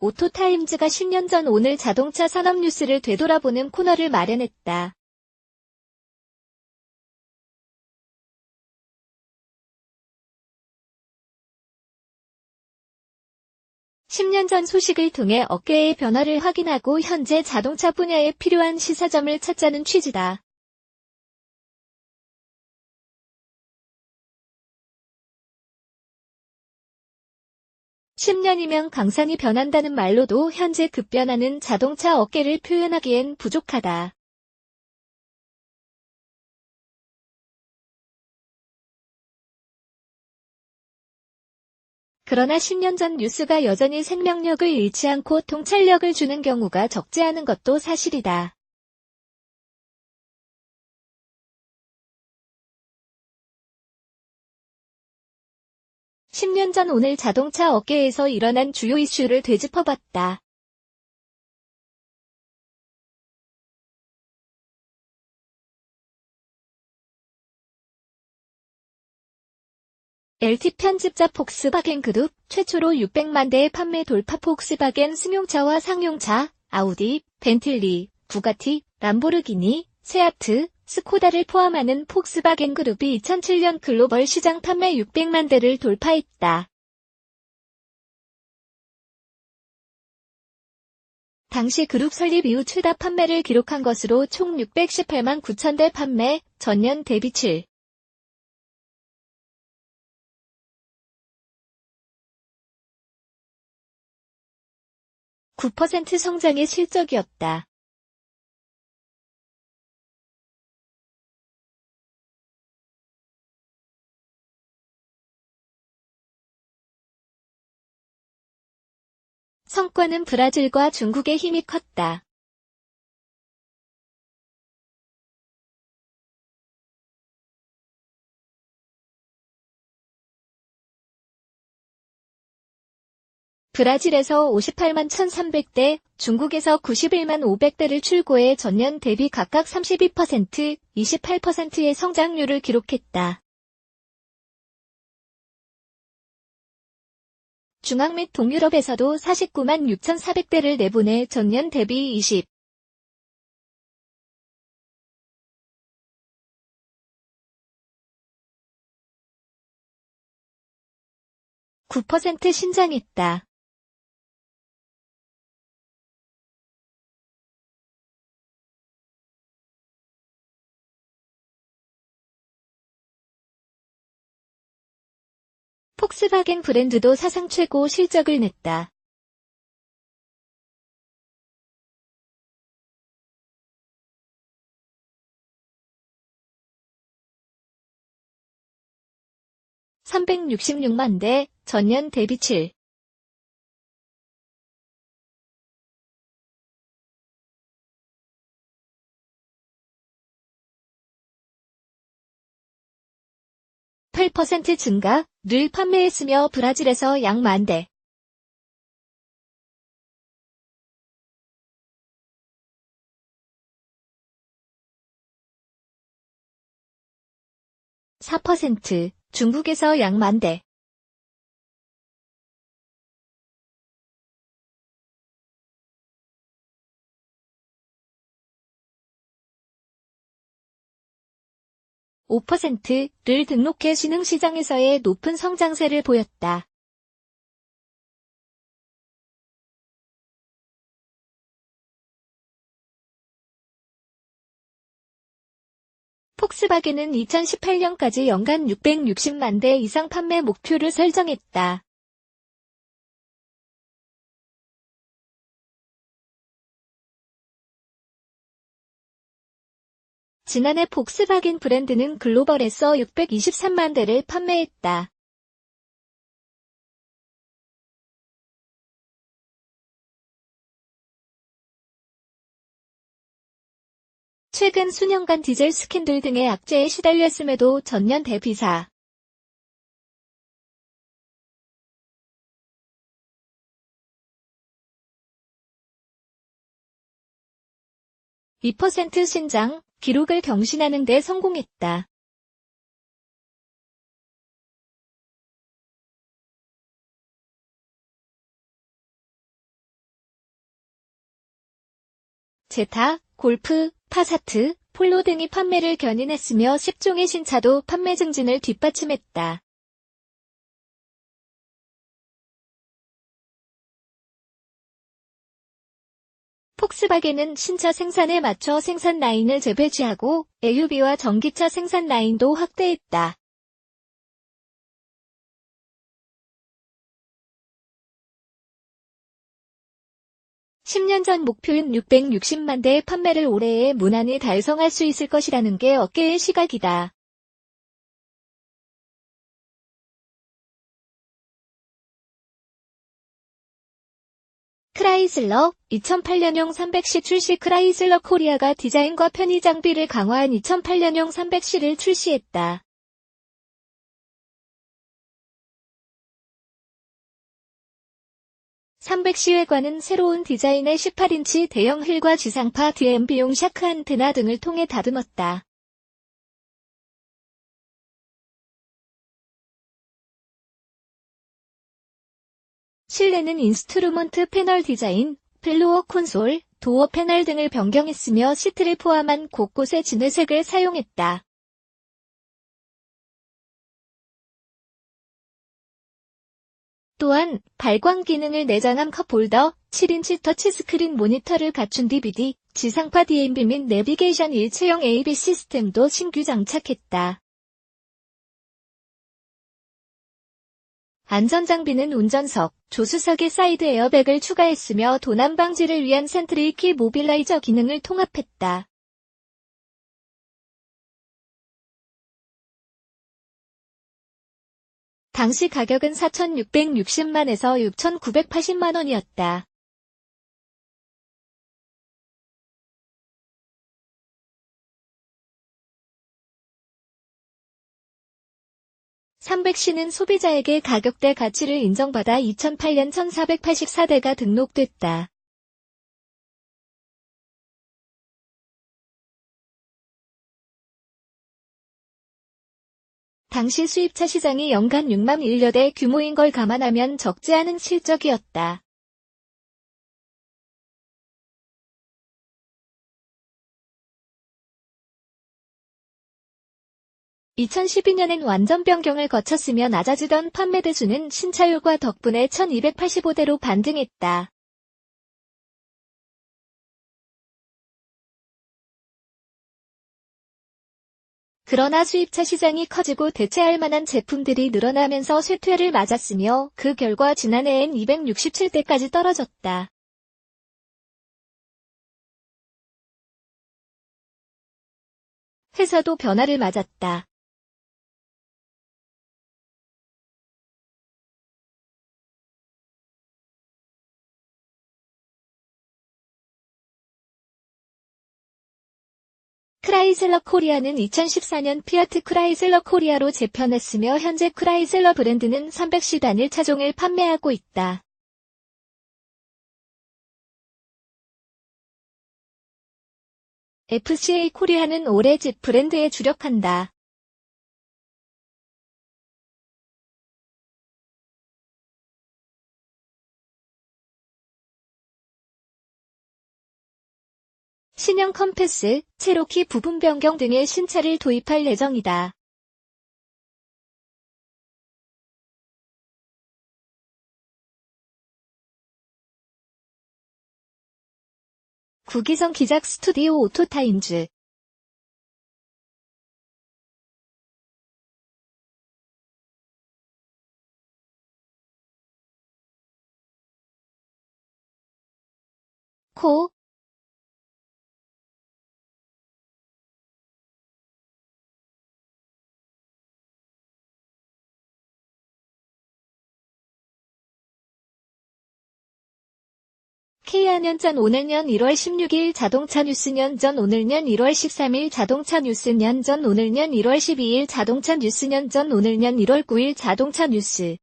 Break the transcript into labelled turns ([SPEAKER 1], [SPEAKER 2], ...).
[SPEAKER 1] 오토타임즈가 10년 전 오늘 자동차 산업 뉴스를 되돌아보는 코너를 마련했다. 10년 전 소식을 통해 업계의 변화를 확인하고 현재 자동차 분야에 필요한 시사점을 찾자는 취지다. 10년이면 강산이 변한다는 말로도 현재 급변하는 자동차 업계를 표현하기엔 부족하다. 그러나 10년 전 뉴스가 여전히 생명력을 잃지 않고 통찰력을 주는 경우가 적지 않은 것도 사실이다. 10년 전 오늘 자동차 업계에서 일어난 주요 이슈를 되짚어봤다. LT 편집자 폭스바겐 그룹 최초로 600만 대의 판매 돌파 폭스바겐 승용차와 상용차, 아우디, 벤틀리, 부가티, 람보르기니, 세아트, 스코다를 포함하는 폭스바겐 그룹이 2007년 글로벌 시장 판매 600만 대를 돌파했다. 당시 그룹 설립 이후 최다 판매를 기록한 것으로 총 618만 9천 대 판매, 전년 대비 7. 9% 성장의 실적이었다. 성과는 브라질과 중국의 힘이 컸다. 브라질에서 58만 1,300대, 중국에서 91만 500대를 출고해 전년 대비 각각 32%, 28%의 성장률을 기록했다. 중앙 및 동유럽에서도 49만 6,400대를 내보내 전년 대비 20, 9% 신장했다. 폭스바겐 브랜드도 사상 최고 실적을 냈다. (366만 대) 전년 대비 7. 8% 증가, 늘 판매했으며 브라질에서 약 만 대. (4%) 중국에서 약 만 대. 5%를 등록해 신흥시장에서의 높은 성장세를 보였다. 폭스바겐은 2018년까지 연간 660만 대 이상 판매 목표를 설정했다. 지난해 폭스바겐 브랜드는 글로벌에서 623만 대를 판매했다. 최근 수년간 디젤 스캔들 등의 악재에 시달렸음에도 전년 대비 4. (2%) 신장, 기록을 경신하는 데 성공했다. 제타, 골프, 파사트, 폴로 등이 판매를 견인했으며 10종의 신차도 판매 증진을 뒷받침했다. 폭스바겐은 신차 생산에 맞춰 생산 라인을 재배치하고 AUV와 전기차 생산 라인도 확대했다. 10년 전 목표인 660만 대의 판매를 올해에 무난히 달성할 수 있을 것이라는 게 어깨의 시각이다. 크라이슬러 2008년형 300시 출시 크라이슬러 코리아가 디자인과 편의 장비를 강화한 2008년형 300시를 출시했다. 300시외관은 새로운 디자인의 18인치 대형 휠과 지상파 DMB용 샤크 안테나 등을 통해 다듬었다. 실내는 인스트루먼트 패널 디자인, 플로어 콘솔, 도어 패널 등을 변경했으며 시트를 포함한 곳곳에 진회색을 사용했다. 또한 발광 기능을 내장한 컵홀더, 7인치 터치스크린 모니터를 갖춘 DVD, 지상파 DMB 및 내비게이션 일체형 AB 시스템도 신규 장착했다. 안전장비는 운전석, 조수석에 사이드 에어백을 추가했으며 도난 방지를 위한 센트리 키 모빌라이저 기능을 통합했다. 당시 가격은 4,660만에서 6,980만원이었다. (300시는) 소비자에게 가격대 가치를 인정받아 2008년 1484대가 등록됐다. 당시 수입차 시장이 연간 6만 1여 대 규모인 걸 감안하면 적지 않은 실적이었다. (2012년엔) 완전 변경을 거쳤으며 낮아지던 판매 대수는 신차율과 덕분에 1285대로 반등했다. 그러나 수입차 시장이 커지고 대체할 만한 제품들이 늘어나면서 쇠퇴를 맞았으며 그 결과 지난해엔 267대까지 떨어졌다. 회사도 변화를 맞았다. 크라이슬러 코리아는 2014년 피아트 크라이슬러 코리아로 재편했으며 현재 크라이슬러 브랜드는 300시 단일 차종을 판매하고 있다. FCA 코리아는 올해 집 브랜드에 주력한다. 신형 컴패스, 체로키 부분 변경 등의 신차를 도입할 예정이다. 구기성 기작 스튜디오 오토타임즈 코, K안연전 오늘년 1월 16일 자동차 뉴스 년 전 오늘년 1월 13일 자동차 뉴스 년 전 오늘년 1월 12일 자동차 뉴스 년 전 오늘년 1월 9일 자동차 뉴스